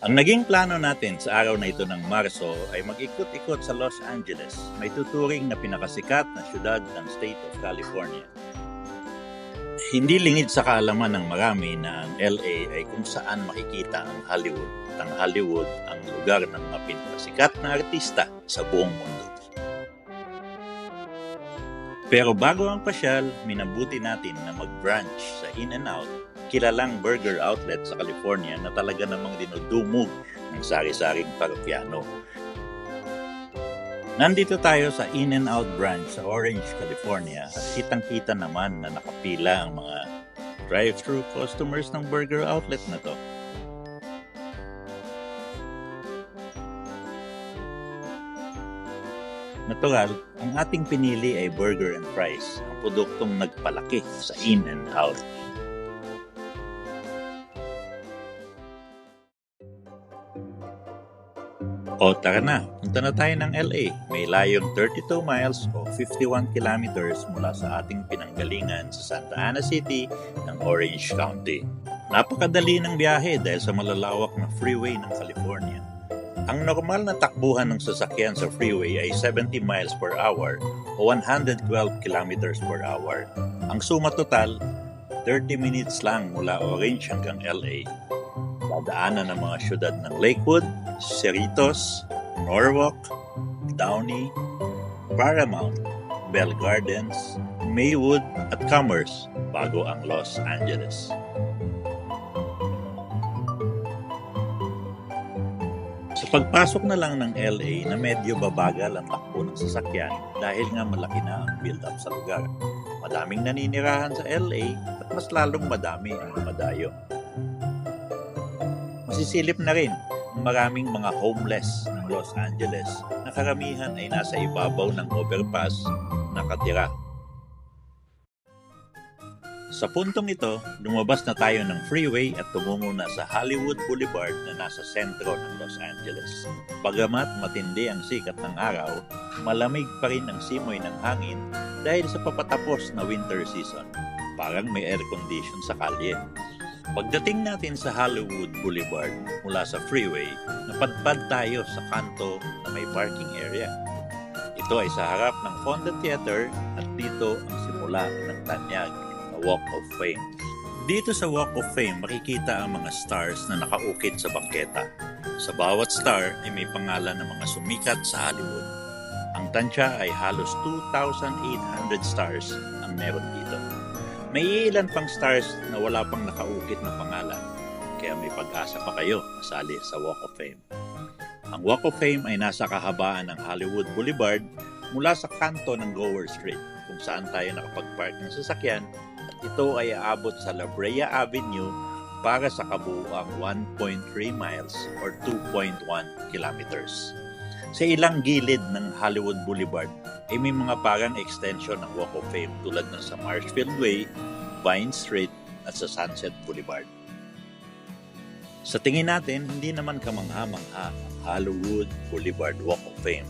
Ang naging plano natin sa araw na ito ng Marso ay mag-ikot-ikot sa Los Angeles, may tuturing na pinakasikat na syudad ng State of California. Hindi lingid sa kaalaman ng marami na ang LA ay kung saan makikita ang Hollywood ang Hollywood ang lugar ng mga pinakasikat na artista sa buong mundo. Pero bago ang pasyal, minabuti natin na mag-branch sa In-N-Out kilalang burger outlet sa California na talaga namang dinudumog ng sari-saring parokyano. Nandito tayo sa In-N-Out branch sa Orange, California at kitang-kita naman na nakapila ang mga drive-thru customers ng burger outlet na to. Natural, ang ating pinili ay burger and fries, ang produktong nagpalaki sa In-N-Out. O tara na, punta na tayo ng LA. May layong 32 miles o 51 kilometers mula sa ating pinanggalingan sa Santa Ana City ng Orange County. Napakadali ng biyahe dahil sa malalawak na freeway ng California. Ang normal na takbuhan ng sasakyan sa freeway ay 70 miles per hour o 112 kilometers per hour. Ang suma total, 30 minutes lang mula Orange hanggang LA. Dadaanan ng mga syudad ng Lakewood, Cerritos, Norwalk, Downey, Paramount, Bell Gardens, Maywood at Commerce bago ang Los Angeles. Sa pagpasok na lang ng LA na medyo babagal ang takbo ng sasakyan dahil nga malaki na ang build-up sa lugar. Madaming naninirahan sa LA at mas lalong madami ang dumadayo. Masisilip na rin maraming mga homeless ng Los Angeles na karamihan ay nasa ibabaw ng overpass nakatira. Sa puntong ito, lumabas na tayo ng freeway at tumungo na sa Hollywood Boulevard na nasa sentro ng Los Angeles. Bagamat matindi ang sikat ng araw, malamig pa rin ang simoy ng hangin dahil sa papatapos na winter season. Parang may air condition sa kalye. Pagdating natin sa Hollywood Boulevard mula sa freeway, napadpad tayo sa kanto na may parking area. Ito ay sa harap ng Fonda Theater at dito ang simula ng tanyag na Walk of Fame. Dito sa Walk of Fame makikita ang mga stars na nakaukit sa bangketa. Sa bawat star ay may pangalan ng mga sumikat sa Hollywood. Ang tansya ay halos 2,800 stars ang meron dito. May ilan pang stars na wala pang nakaukit na pangalan, kaya may pag-asa pa kayo masali sa Walk of Fame. Ang Walk of Fame ay nasa kahabaan ng Hollywood Boulevard mula sa kanto ng Gower Street kung saan tayo nakapag-park ng sasakyan at ito ay aabot sa La Brea Avenue para sa kabuuang 1.3 miles or 2.1 kilometers. Sa ilang gilid ng Hollywood Boulevard ay may mga parang extension ng Walk of Fame tulad ng sa Marshfield Way, Vine Street at sa Sunset Boulevard. Sa tingin natin, hindi naman kamangha-mangha ang Hollywood Boulevard Walk of Fame.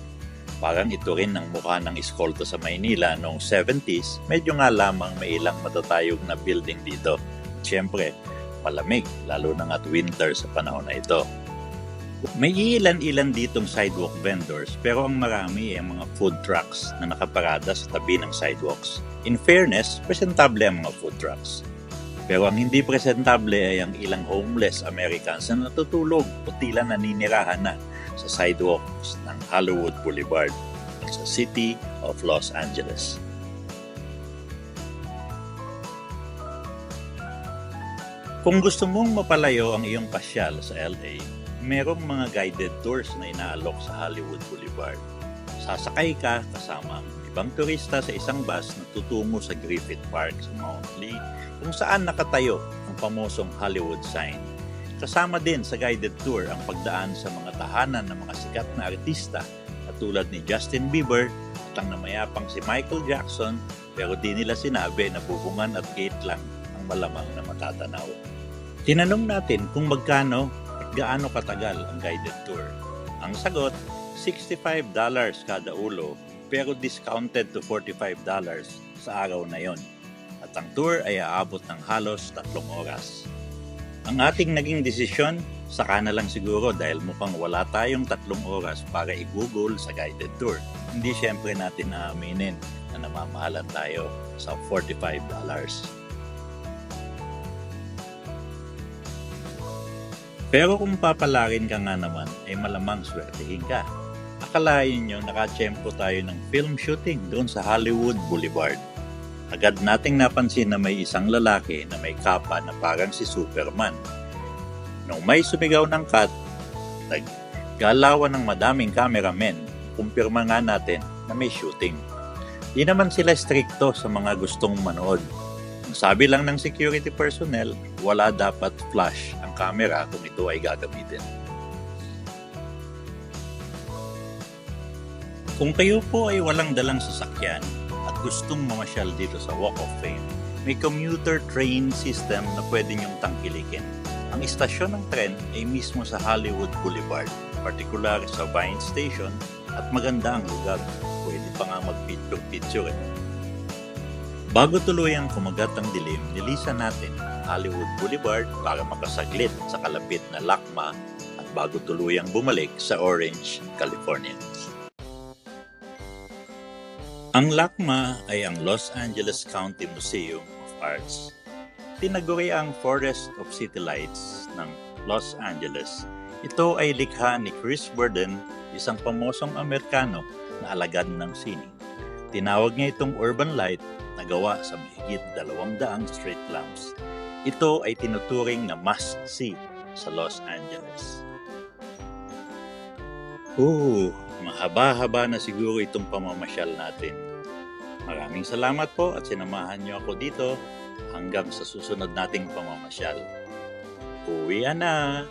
Parang ito rin ang mukha ng eskolta sa Maynila noong 70s, medyo nga lamang may ilang matatayog na building dito. Siyempre, malamig, lalo na at winter sa panahon na ito. May ilan-ilan ditong sidewalk vendors pero ang marami ay mga food trucks na nakaparada sa tabi ng sidewalks. In fairness, presentable ang mga food trucks. Pero ang hindi presentable ay ang ilang homeless Americans na natutulog o tila naninirahan na sa sidewalks ng Hollywood Boulevard sa City of Los Angeles. Kung gusto mong mapalayo ang iyong pasyal sa LA, merong mga guided tours na inaalok sa Hollywood Boulevard. Sasakay ka kasama ang ibang turista sa isang bus na tutungo sa Griffith Park sa Mount Lee kung saan nakatayo ang pamosong Hollywood sign. Kasama din sa guided tour ang pagdaan sa mga tahanan ng mga sikat na artista tulad ni Justin Bieber at ang namayapang si Michael Jackson pero di nila sinabi na bubungan at gate lang ang malamang na matatanaw. Tinanong natin kung magkano gaano katagal ang guided tour. Ang sagot, $65 kada ulo pero discounted to $45 sa araw na yon. At ang tour ay aabot ng halos tatlong oras. Ang ating naging desisyon, saka na lang siguro dahil mukhang wala tayong tatlong oras para i-google sa guided tour. Hindi syempre natin naaminin na namamahalan tayo sa $45. Pero kung papalarin ka nga naman, ay malamang swertihin ka. Akalain nyo nakachempo tayo ng film shooting doon sa Hollywood Boulevard. Agad nating napansin na may isang lalaki na may kapa na parang si Superman. Nung may sumigaw ng cut, naggalawan ng madaming cameramen, kumpirma nga natin na may shooting. Di naman sila strikto sa mga gustong manood. Ang sabi lang ng security personnel, wala dapat flash camera kung ito ay gagamitin. Kung kayo po ay walang dalang sasakyan at gustong mamasyal dito sa Walk of Fame, may commuter train system na pwede niyong tangkilikin. Ang istasyon ng tren ay mismo sa Hollywood Boulevard, partikular sa Vine Station at maganda ang lugar. Pwede pa nga mag-picture-picture eh. Bago tuluyang kumagat ang dilim, nilisan natin ang Hollywood Boulevard para makasaglit sa kalapit na Lakma at bago tuluyang bumalik sa Orange, California. Ang Lakma ay ang Los Angeles County Museum of Arts. Tinaguri ang Forest of City Lights ng Los Angeles. Ito ay likha ni Chris Burden, isang pamosong Amerikano na alagad ng sini. Tinawag niya itong urban light na gawa sa mahigit dalawang daang street lamps. Ito ay tinuturing na must-see sa Los Angeles. Ooh, mahaba-haba na siguro itong pamamasyal natin. Maraming salamat po at sinamahan niyo ako dito hanggang sa susunod nating pamamasyal. Uwi na!